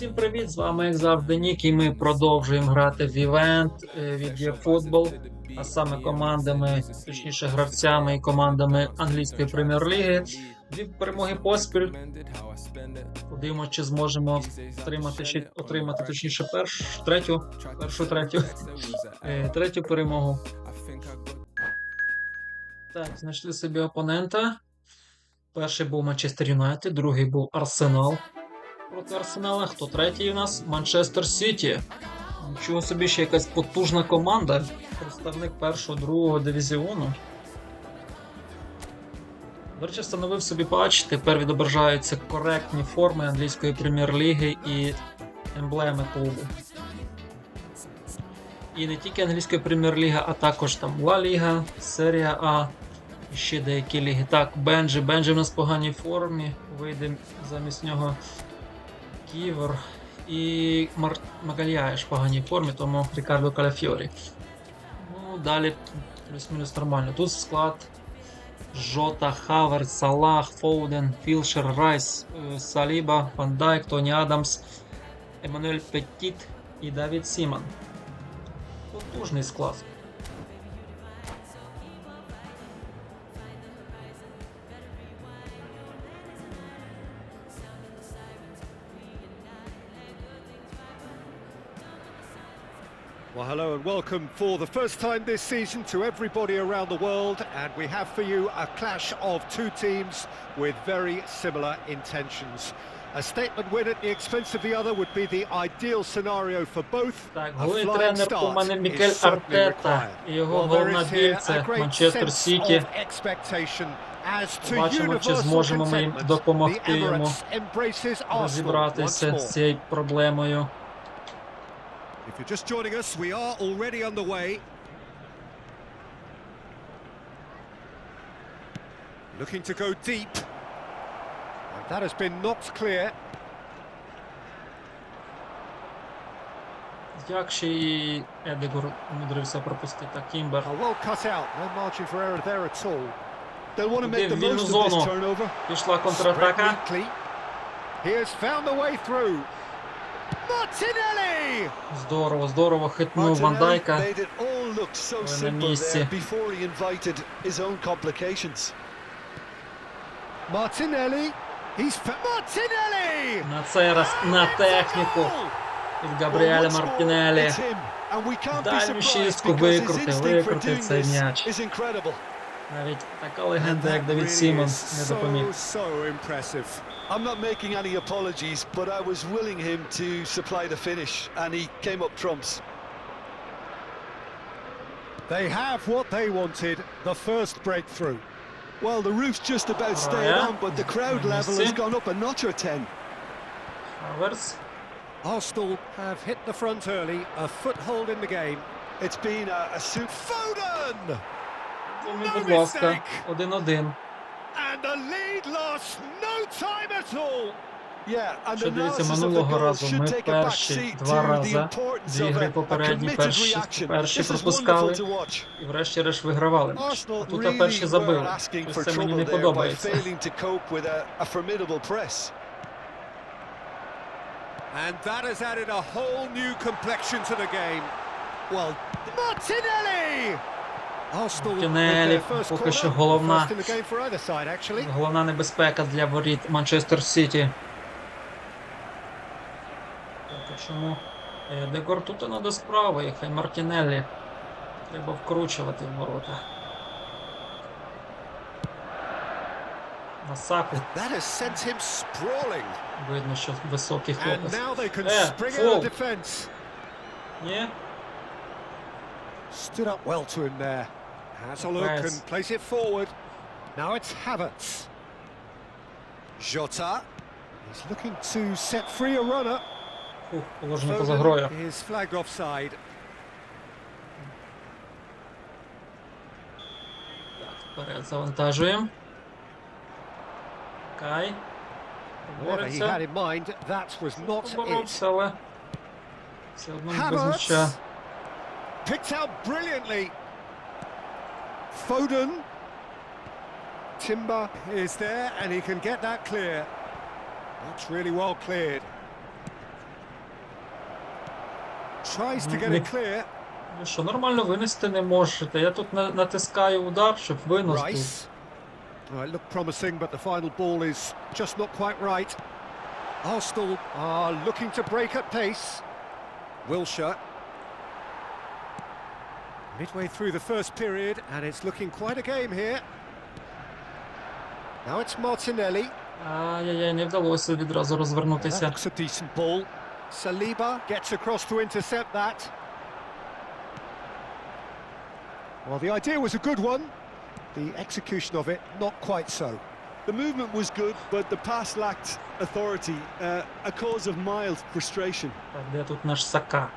Всім привіт! З вами, як завжди, Нік, і ми продовжуємо грати в івент е, від ЄФутбол, а саме командами, точніше гравцями і командами англійської прем'єр-ліги. Дві перемоги поспіль. Подивимося, чи зможемо отримати ще отримати точніше першу, третю, першу, третю, е, третю перемогу. Так, знайшли собі опонента. Перший був Манчестер Юнайтед, другий був Арсенал проти Арсенала. Хто третій у нас? Манчестер Сіті. Нічого собі ще якась потужна команда. Представник першого другого дивізіону. До речі, встановив собі патч. Тепер відображаються коректні форми англійської прем'єр-ліги і емблеми клубу. І не тільки англійська прем'єр-ліга, а також там Ла Ліга, Серія А. І ще деякі ліги. Так, Бенджі. Бенджі в нас в поганій формі. Вийде замість нього Ківер і Мар... Магальяєш в поганій формі, тому Рікардо Каляфіорі. Ну, далі плюс-мінус нормально. Тут склад Жота, Хаверт, Салах, Фоуден, Філшер, Райс, е, Саліба, Ван Дайк, Тоні Адамс, Еммануель Петтіт і Давід Сіман. Потужний склад. Well, hello and welcome for the first time this season to everybody around the world. And we have for you a clash of two teams with very similar intentions. A statement win at the expense of the other would be the ideal scenario for both. Так, A головний flying тренер start команди is Мікель certainly Артета. required. І його Well, there головна is біль here a це great Манчестер sense Сіті. of expectation as to Побачимо, чи universal зможемо ми їм contentment. допомогти The йому Emirates embraces Arsenal once розібратися more. з цією проблемою. If you're just joining us, we are already underway. Looking to go deep. And that has been knocked clear. Як ще і Едегор умудрився пропустити так, Кімбер. A well cut out. No margin for error there at all. They'll want to Туди make the в вільну most of this зону. turnover. Пішла Spread контратака. neatly. He has found the way through. Martinelli! Здорово, здорово, хитнув Ван Дайка на місці. Мартинеллі. На цей раз на техніку. Від Габріеля Мартінеллі. Дальню шістку викрутив, викрутив цей м'яч. Навіть така легенда, як Давід Сімон, не допоміг. I'm not making any apologies, but I was willing him to supply the finish, and he came up trumps. They have what they wanted, the first breakthrough. Well, the roof's just about stayed yeah. on, but the crowd level has gone up a notch or ten. Hours. Arsenal have hit the front early, a foothold in the game. It's been a, a super... Foden! No mistake! 1-1. And the lead lost no time at all. Що дивіться, минулого разу ми перші два рази, дві гри попередні, перші, перші пропускали і врешті-решт вигравали. А тут перші забили. Ось це мені не подобається. And that has added a whole new complexion to the game. Well, Martinelli! Тюнелі поки що головна головна небезпека для воріт Манчестер Сіті. Чому е, Декор тут не до справи, хай Мартінеллі треба вкручувати в ворота. На саку. Видно, що високий хлопець. Е. Ні? Stood up well to him there. Has a look Press. and plays it forward. Now it's Havertz. Jota. He's looking to set free a runner. Фух, положення поза грою. Foden is flagged offside. Так, вперед завантажуємо. Кай. Whatever he Бореться. had in mind, that was not it. Поборовся, але все одно без Havertz. м'яча. Picked out brilliantly. Foden. Timber is there and he can get that clear. That's really well cleared. Tries to get Nick. it clear. Ви що, нормально винести не можете. Я тут на- натискаю удар, щоб винос був. Rice. Well, it looked promising, but the final ball is just not quite right. Arsenal are looking to break at pace. Wilshire. Midway through the first period, and it's looking quite a game here. Now it's Martinelli. Ай-яй-яй, не вдалося відразу That розвернутися. looks a decent ball. Saliba gets across to intercept that. Well, the idea was a good one. The execution of it, not quite so. The movement was good, but the pass lacked authority, uh, a cause of mild frustration. Так, де тут наш Сака?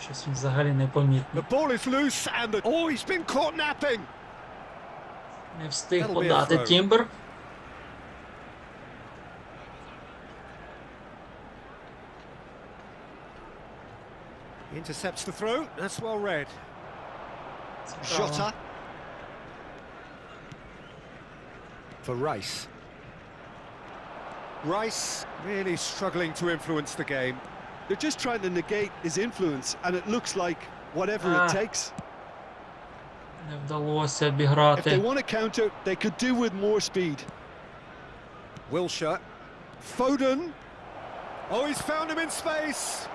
Щось він взагалі не помітний. The ball is loose, and the oh, he's been caught napping. Не встиг That'll be a подати throw. Тімбер. He intercepts the throw. That's well read. Цікаво. Jota. For Rice. Rice really struggling to influence the game. They're just trying to negate his influence, and it looks like whatever Ah. it takes. Не вдалося If they обіграти. want to counter, they could do with more speed. Wilshire. Foden. Oh, he's found him in space.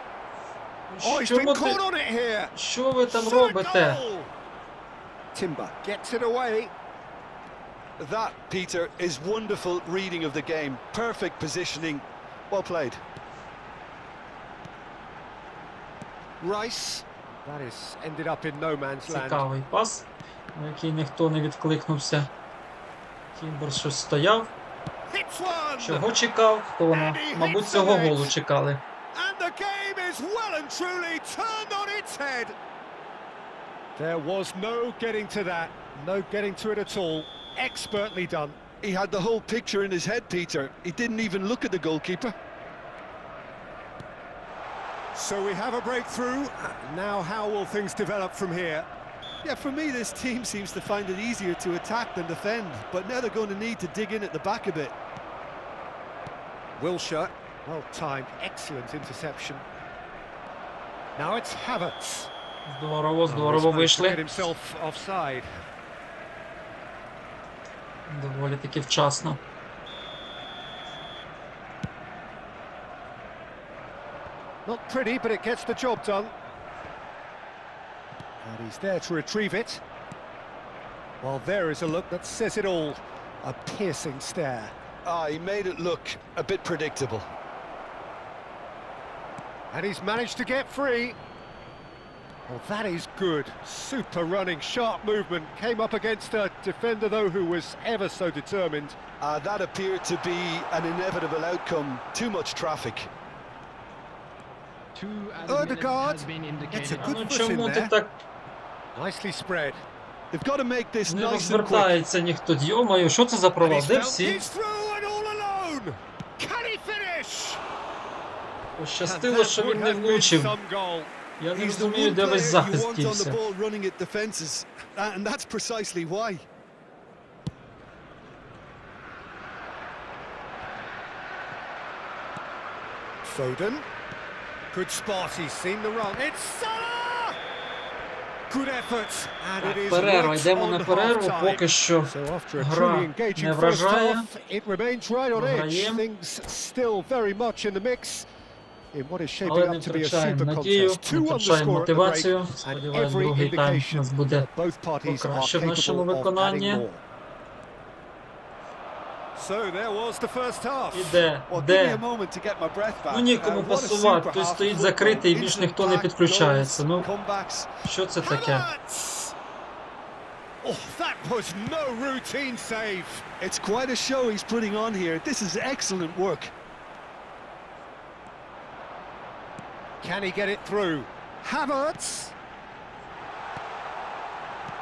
Oh, he's been Чому caught ти... on it here. Що ви там Shot робите? goal. Timber gets it away. That, Peter, is wonderful reading of the game. Perfect positioning. Well played. Rice. That is ended up in no man's land. Цікавий пас, на який ніхто не відкликнувся. Тімбер щось стояв. Hits one. Чого чекав? Хто воно? Мабуть, цього голу чекали. And the game is well and truly turned on its head. There was no getting to that, no getting to it at all. Expertly done. He had the whole picture in his head, Peter. He didn't even look at the goalkeeper. So we have a breakthrough. Now, how will things develop from here? Yeah, for me, this team seems to find it easier to attack than defend, but now they're going to need to dig in at the back a bit. Wilshire, well timed, excellent interception. Now it's Havertz. Здорово, Oh, здорово he's managed to get вийшли. himself offside. Доволі таки вчасно. Not pretty, but it gets the job done. And he's there to retrieve it. Well, there is a look that says it all. A piercing stare. Ah, he made it look a bit predictable. And he's managed to get free. Well, that is good. Super running, sharp movement. Came up against a defender, though, who was ever so determined. Uh, that appeared to be an inevitable outcome. Too much traffic. Two added minutes Odegaard has been gets a indicated. А good ну foot in чому ти there. так Nicely spread. They've got to make this не nice and quick. розвертається ніхто? Йомаю, що це за And провал? he's, Де found- всі? he's through and all alone. Can he finish? And Пощастило, that що would він не have been влучив. some goal. Я не He's the розумію, one де весь player you захист want on the дівся. ball running at defences, and that's precisely why. Foden. Good spot, he's seen the run. It's Salah! Good effort. And it is Перерва, right йдемо на перерву, half-time. поки що So after a гра truly не engaging first вражає. half, it remains right on edge. Програємо. Things still very much in the mix in what is shaping Але не up to be a втрачаємо super надію, contest. не Two on the втрачаємо score at the break, мотивацію. and Сподіваюсь, every другий тайм у indication нас буде that both parties are покраще в нашому capable of adding виконанні. more. So there was the first half. Іде, де? Ну нікому Uh, пасувати, той half стоїть закритий, більш ніхто не підключається. Ну, що це таке? Oh, that was no routine save. It's quite a show he's putting on here. This is excellent work. Can he get it through? Havertz!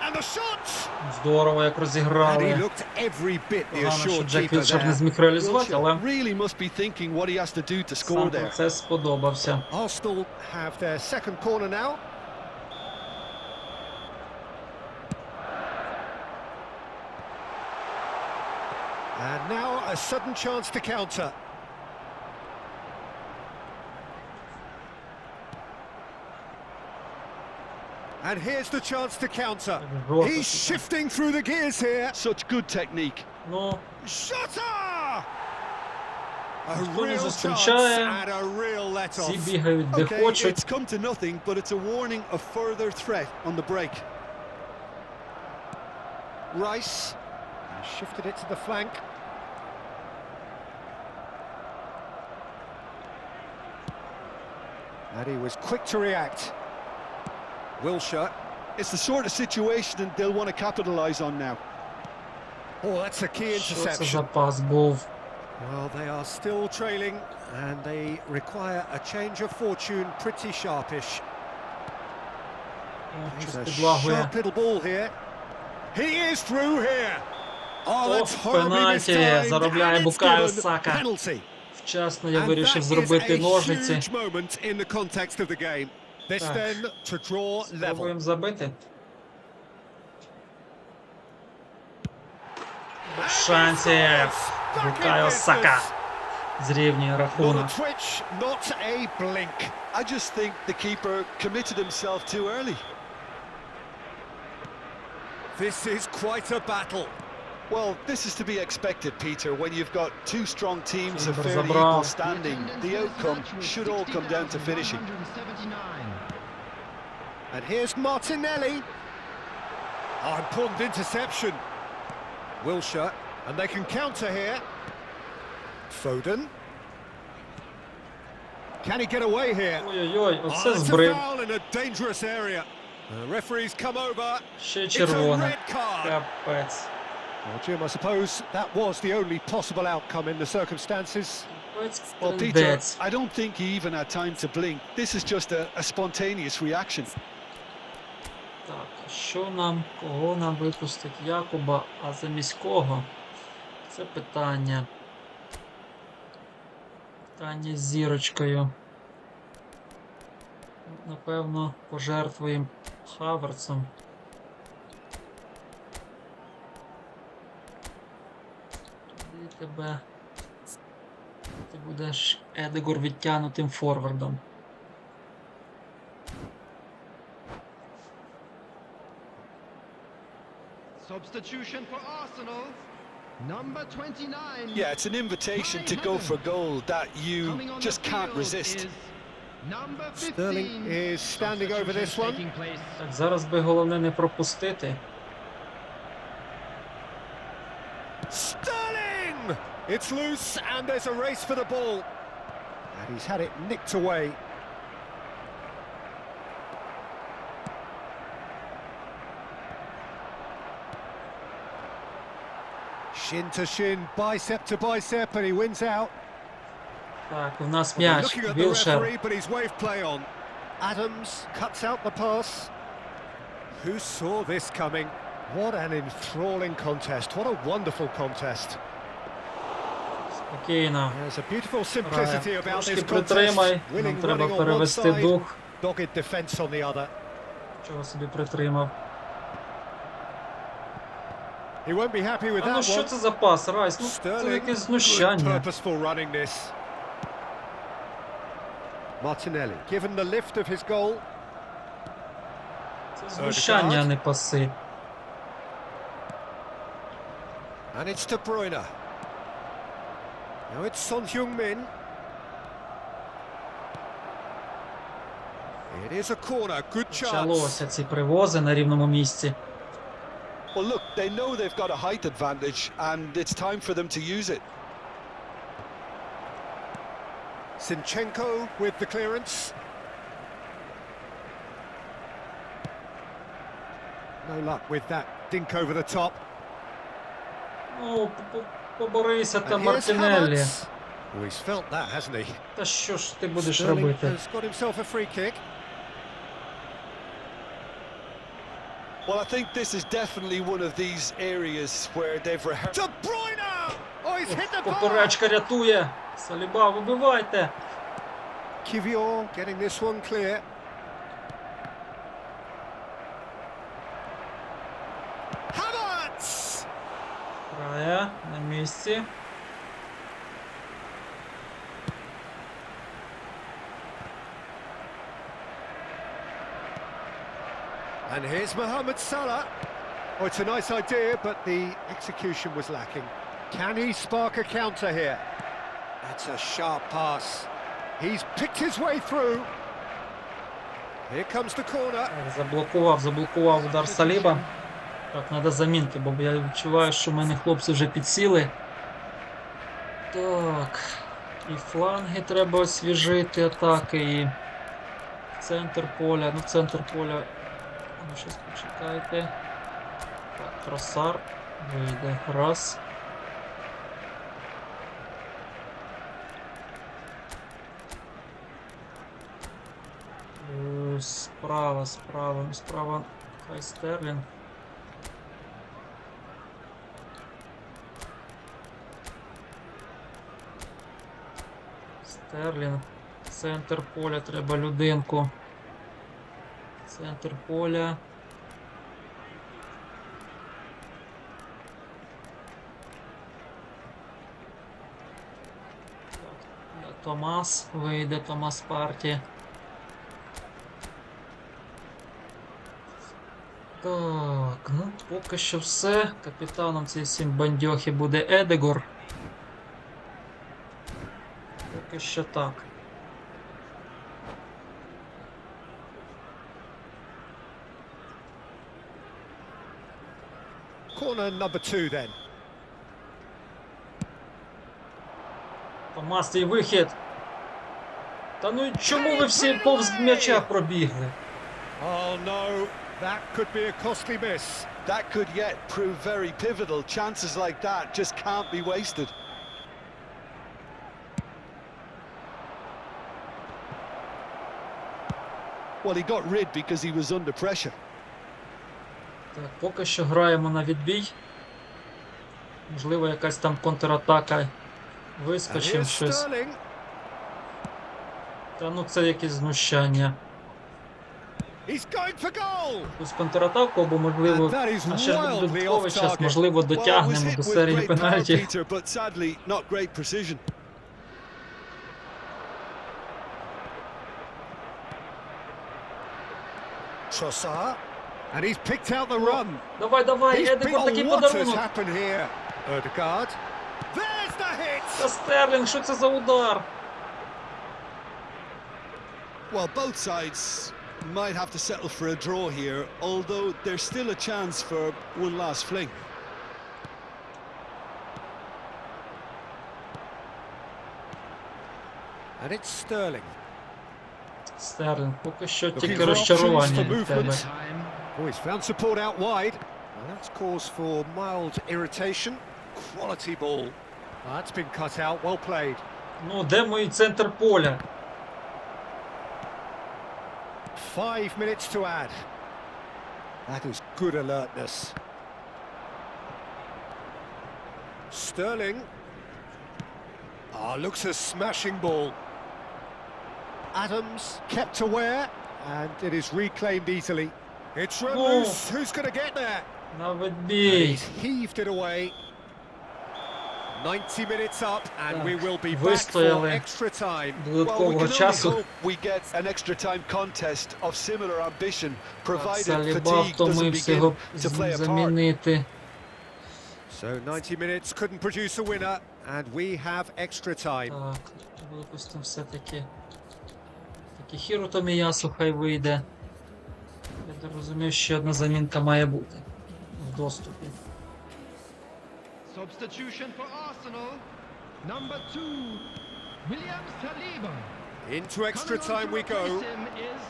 And the shot! Здорово, як And he розіграли. looked every bit the Погано, що assured Джек keeper Вілшер не there. зміг реалізувати, Wilshere але really must be thinking what he has to do to score сам there. процес сподобався. Arsenal have their second corner now. And now a sudden chance to counter. And here's the chance to counter. He's shifting through the gears here. Such good technique. No. Shutter! A real chance and a real let-off. Okay, it's come to nothing, but it's a warning of further threat on the break. Rice shifted it to the flank. And he was quick to react. Wilshire. It's the sort of situation that they'll want to capitalise on now. Oh, that's a key Що це за interception. пас був? Well, they are still trailing, and they require a change of fortune pretty sharpish. О, He's Щось a підлагує. sharp little ball here. He is through here. Oh, that's Ох, horribly пенальті. mistimed, Заробляє and it's Букайо given Сака. penalty. Вчасно я And вирішив that is зробити a ножиці. huge moment in the context of the game. This Так. then to draw level. Спробуємо забити. Шансів. Букайо Сака. Зрівнює Not рахунок. a twitch, not a blink. I just think the keeper committed himself too early. This is quite a battle. Well, this is to be expected, Peter, when you've got two strong teams of Timber fairly забрав. equal standing. The outcome should all come down to finishing. And here's Martinelli. Oh, important interception. Wilshire, and they can counter here. Foden. Can he get away here? Ой-ой-ой, Oh, оце it's a збрив. foul in a dangerous area. The referee's come over. Ще It's a червоне. red card. Капець. Well, Jim, I suppose that was the only possible outcome in the circumstances. Well, Капець, Peter, трендець. I don't think he even had time to blink. This is just a, a spontaneous reaction. Так, що нам, кого нам випустить Якуба, а замість кого? Це питання. Питання з зірочкою. Напевно, пожертвуємо Хаверцем. Туди тебе. Ти будеш Едегор відтягнутим форвардом. Substitution for Arsenal. Number 29. Yeah, it's an invitation to go for goal that you Coming on just the can't field resist. is Number 15. Sterling is standing over this Substitution one. taking place. Так, зараз би головне не пропустити. Sterling! It's loose and there's a race for the ball. And he's had it nicked away. Shin to shin, bicep to bicep, and he wins out. Так, у нас Well, they're м'яч. looking at the Вілшер. referee, but he's waved play on. Adams cuts out the pass. Who saw this coming? What an enthralling contest. What a wonderful contest. Спокійно. There's a beautiful simplicity Грає. about Трошки this contest. притримай. Нам Winning, треба running on one перевести side, дух. dogged defence on the other. Чого собі притримав. А ну that що це за пас, Райс? Ну це якесь знущання. Martinelli, given the lift of his goal. Це знущання, а не паси. And it's De Bruyne. Now it's Son Heung-min. It is a corner, good chance. Почалося ці привози на рівному місці. Well, look, they know they've got a height advantage, and it's time for them to use it. Sinchenko with the clearance. No luck with that dink over the top. Ну, п- п- поборися And там here's Мартінеллі. Havertz. Oh, he's felt that, hasn't he? Та що ж ти будеш Sterling робити? has got himself a free kick. Well, I think this is definitely one of these areas where they've rehearsed. De Bruyne! Oh, he's hit the bar! Поперечка рятує. Саліба, вибивайте. Kivior getting this one clear. Havertz! Грає на місці. And here's Mohamed Salah. Oh, it's a nice idea, but the execution was lacking. Can he spark a counter here? That's a sharp pass. He's picked his way through. Here comes the corner. Заблокував, заблокував удар Саліба. Так, треба замінки, бо я відчуваю, що в мене хлопці вже підсіли. Так. І фланги треба освіжити атаки, і центр поля. Ну, центр поля. Ну, щось почекайте. Так, тросар. Вийде. Раз. Е, Справа, справа, ну, справа. Хай Стерлінг. Стерлінг. Центр поля треба людинку. Центр поля. Томас вийде, Томас Парті. Так, ну поки що все. Капітаном цієї сім бандьохи буде Едегор. Поки що так. Corner number two then. Томас, твій вихід. Та ну і чому ви всі повз м'яча пробігли? Oh no, that could be a costly miss. That could yet prove very pivotal. Chances like that just can't be wasted. Well, he got rid because he was under pressure. Так, Поки що граємо на відбій. Можливо, якась там контратака. Вискочимо щось. Та ну це якесь знущання. Ось контратаку, або можливо, на ще додатковий час, можливо, дотягнемо до серії пенальті. Шоса. but sadly not great precision. Trossard. And he's picked out the run. Давай, давай, He's Едегор, oh, такий what has подарунок. happened here? Erdegaard. There's the hit. Та Стерлінг, що це за удар? Well, both sides might have to settle for a draw here, although there's still a chance for one last fling. And it's Sterling. Стерлінг, поки що Looking тільки for options розчарування for від тебе. movement. Time. Oh, he's found support out wide. Well, that's cause for mild irritation. Quality ball. That's been cut out. Well played. Ну, де мій центр поля? Five minutes to add. That is good alertness. Sterling. Ah, looks a smashing ball. Adams kept aware, and it is reclaimed easily. It's run Oh. loose. Who's going to get there? На And відбій. heaved it away. 90 minutes up, and we will be back for extra time. Well, we can часу. hope we get an extra time contest of similar ambition, provided fatigue doesn't begin to play a part. So 90 minutes couldn't produce a winner, and we have extra time. Так, випустимо все-таки. Таки Хіру Томіясу хай вийде. Я так розумію, ще одна замінка має бути в доступі. Substitution for Arsenal. Number two, William Saliba. Into extra Coming on time to we go. replace him is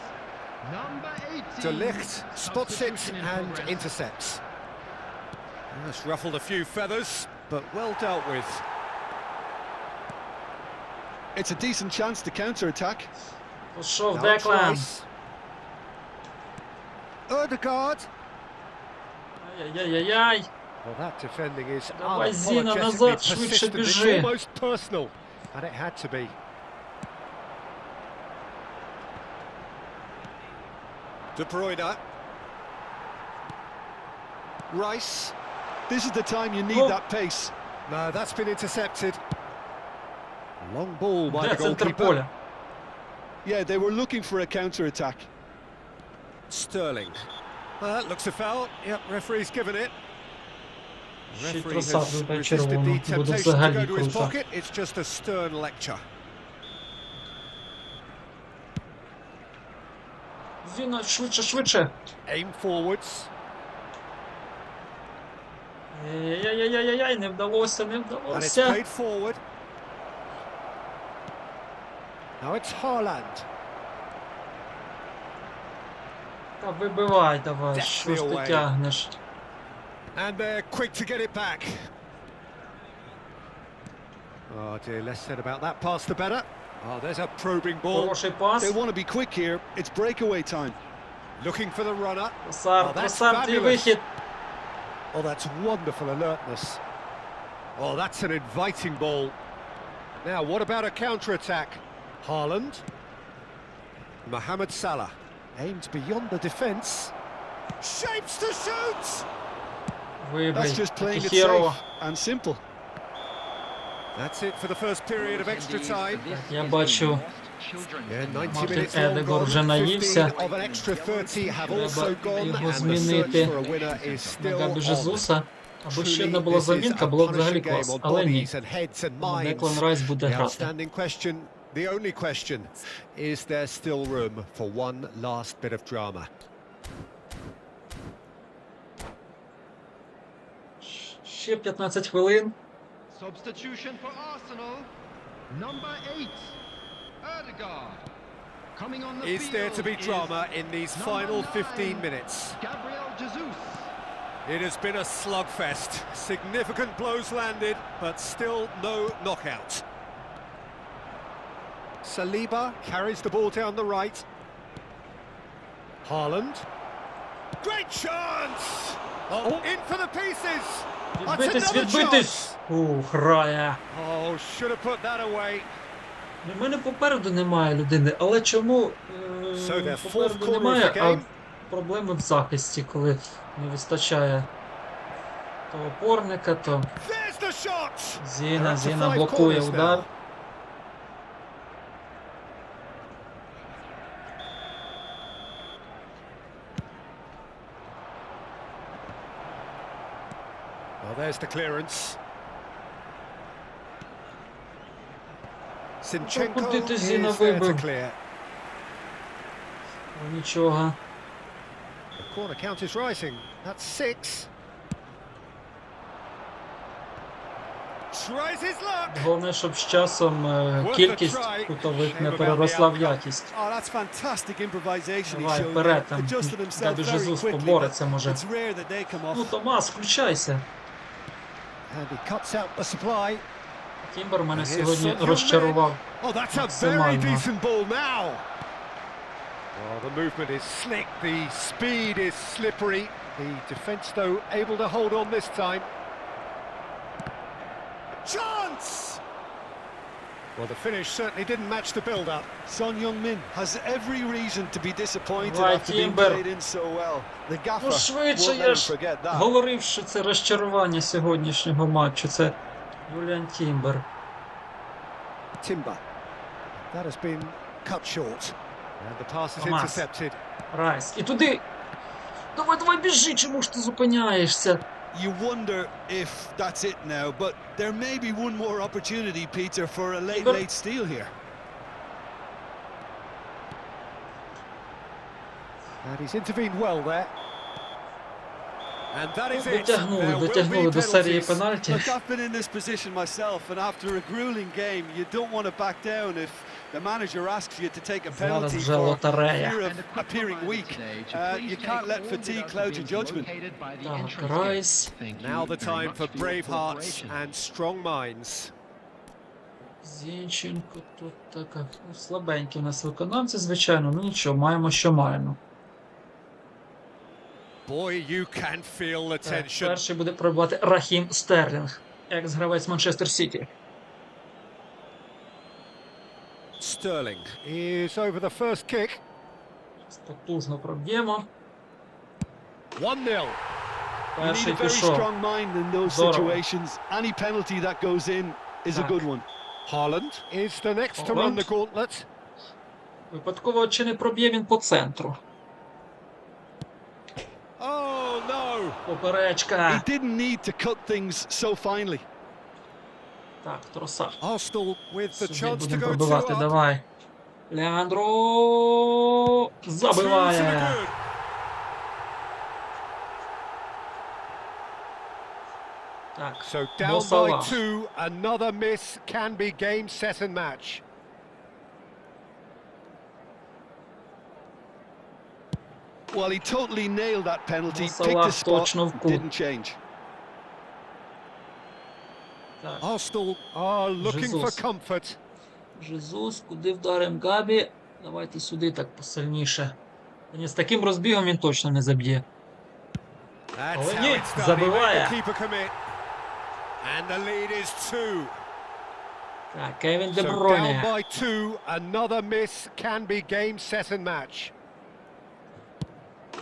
number 18. De Ligt spots it Substitution in and progress. intercepts. That's ruffled a few feathers, but well dealt with. It's a decent chance to counter-attack. Пішов Now Деклан. Rice. Erdegaard. Ай-яй-яй-яй. Well, that defending is Давай, Зіна, unapologetically назад, швидше persistent. It's біжи. almost personal, and it had to be. De Bruyne. Rice. This is the time you need Oh. that pace. No, that's been intercepted. Long ball by Де the центр goalkeeper. поля? Yeah, they were looking for a counter-attack. Sterling. Well, that looks a foul. Yep, referee's given it. Ще й Referee тросав has буде resisted червоно. the Буде temptation to взагалі go to his круто. pocket. It's just a stern lecture. Зіна, швидше, швидше. Aim forwards. Яй-яй-яй-яй, не вдалося, не And it's вдалося. played forward. Now it's Haaland. Та вибивай давай, Definitely що ж ти away. тягнеш? And they're quick to get it back. Oh dear, less said about that pass the better. Oh, there's a probing ball. Хороший пас. They want to be quick here. It's breakaway time. Looking for the runner. Тросар, Oh, that's тросар, твій fabulous. вихід. Oh, that's wonderful alertness. Oh, that's an inviting ball. Now, what about a counter-attack? Haaland. Mohamed Salah. Aimed beyond the defence. Shapes to shoot! That's just playing it safe and simple. That's it for the first period of extra time. Я бачу, Мартин Едегор вже наївся. Треба його змінити на Безусуса. Або ще одна була замінка, було взагалі клас, але ні. Деклан Райс буде грати. outstanding question, the only question, is there still room for one last bit of drama? Ще 15 хвилин. Substitution for Arsenal. Number eight, Erdegaard. Coming on the Is field there to be is drama in these number final nine, 15 minutes? Gabriel Jesus. It has been a slugfest. Significant blows landed, but still no knockout. Saliba carries the ball down the right. Haaland. Great chance! Oh, in for the pieces! Відбитись, відбитись! Ух, Рая. Oh, should have put that away. У мене попереду немає людини, але чому е, попереду немає, а проблеми в захисті, коли не вистачає то опорника, то! Зіна, Зіна блокує удар. There's the clearance. Sinchenko куди ти, is Зіна, there to вибив? clear. Ну, Нічого. The corner count is rising. That's six. Tries his luck. Головне, щоб з часом е, кількість кутових не переросла в якість. Oh, that's fantastic improvisation he Давай showed. вперед, there. там Adjusted himself Габі very Жезус quickly. побореться, but може. It's rare that they come Ну. Томас, включайся. And he cuts out the supply. Кімбер мене Here's сьогодні Son Heung-min. розчарував. Oh, that's a very Максимально. decent ball now. Oh, the movement is slick, the speed is slippery. The defence, though, able to hold on this time. Chance! Well, the finish certainly didn't match the build-up. Son Heung-min has every reason to be disappointed after being played in so well. The gaffer Ну швидше, won't let я ж forget that. говорив, що це розчарування сьогоднішнього матчу. Це Юліан Тімбер. Timber. That has been cut short. And the pass is Thomas. intercepted. Райс. І туди. Давай, давай, біжи, чому ж ти зупиняєшся? You wonder if that's it now, but there may be one more opportunity, Peter, for a late, Timber. late steal here. And he's intervened well there. And that is it. Дотягнули, There will be дотягнули до серії penalties. пенальті. Look, I've been in this position myself, and after a grueling game, you don't want to back down if the manager asks you to take a penalty for fear of appearing weak. Uh, you can't let fatigue cloud your judgment. by the Так, Райс. Now the time for brave hearts and strong minds. Зінченко тут така. Ну, слабенькі у нас виконавці, звичайно. Ну нічого, маємо, що маємо. Boy, you can feel the Так, перший буде пробувати Рахім Стерлінг, екс-гравець Манчестер Сіті. Sterling is over the first kick. Потужно проб'ємо. 1-0. You need Перший a very пішов. strong mind in those Здорово. situations. Any penalty that goes in is a Так. good one. Haaland is the next to run Haaland. the gauntlet. Випадково чи не проб'є він по центру. throw. Поперечка. He didn't need to cut things so finely. Так, троса. Сюди будемо пробивати, давай. Леандро забиває. Так, so down by two, another miss can be game, set and match. Well, he totally nailed that penalty, picked the spot, didn't change. так. Arsenal are looking for Jesus. comfort. Жезус, куди вдарим Габі? Давайте сюди так посильніше. Та ні, з таким розбігом він точно не заб'є. That's Oh, how ні, it's done. He made забиває. the keeper commit. And the lead is two. Так, Кевін Де So down Броне. by two, another miss can be game, set and match.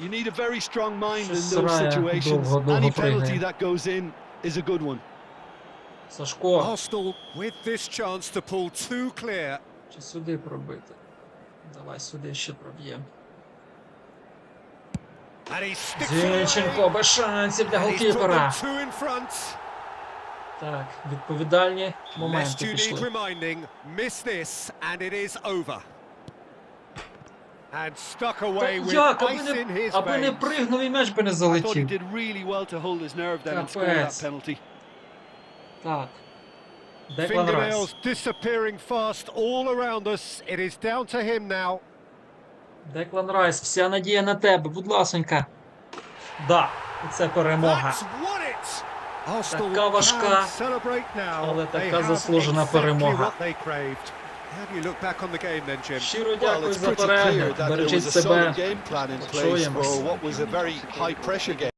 You need a very strong mind in Щось those Сарая situations. довго- довго Any penalty пригає. that goes in is a good one. Сашко. Чи сюди пробити? Давай сюди ще проб'ємо. Зінченко без шансів для голкіпера. Так, відповідальні моменти пішли. Як? Аби не, аби не пригнув і меч би не залетів. Капець. Так. Деклан Райс. Fingernails disappearing fast all around us. It is down to him now. Деклан Райс, вся надія на тебе, будь ласонька. Да, це перемога. That's won it. Arsenal Така важка, can celebrate now. але They така have заслужена exactly перемога. what they craved. How do you look back on the game then, Jim? Щиро Well, дякую it's за pretty clear перегляд. that there Бережіть was a solid себе. game plan in place Почуємось. for what was a very high pressure game.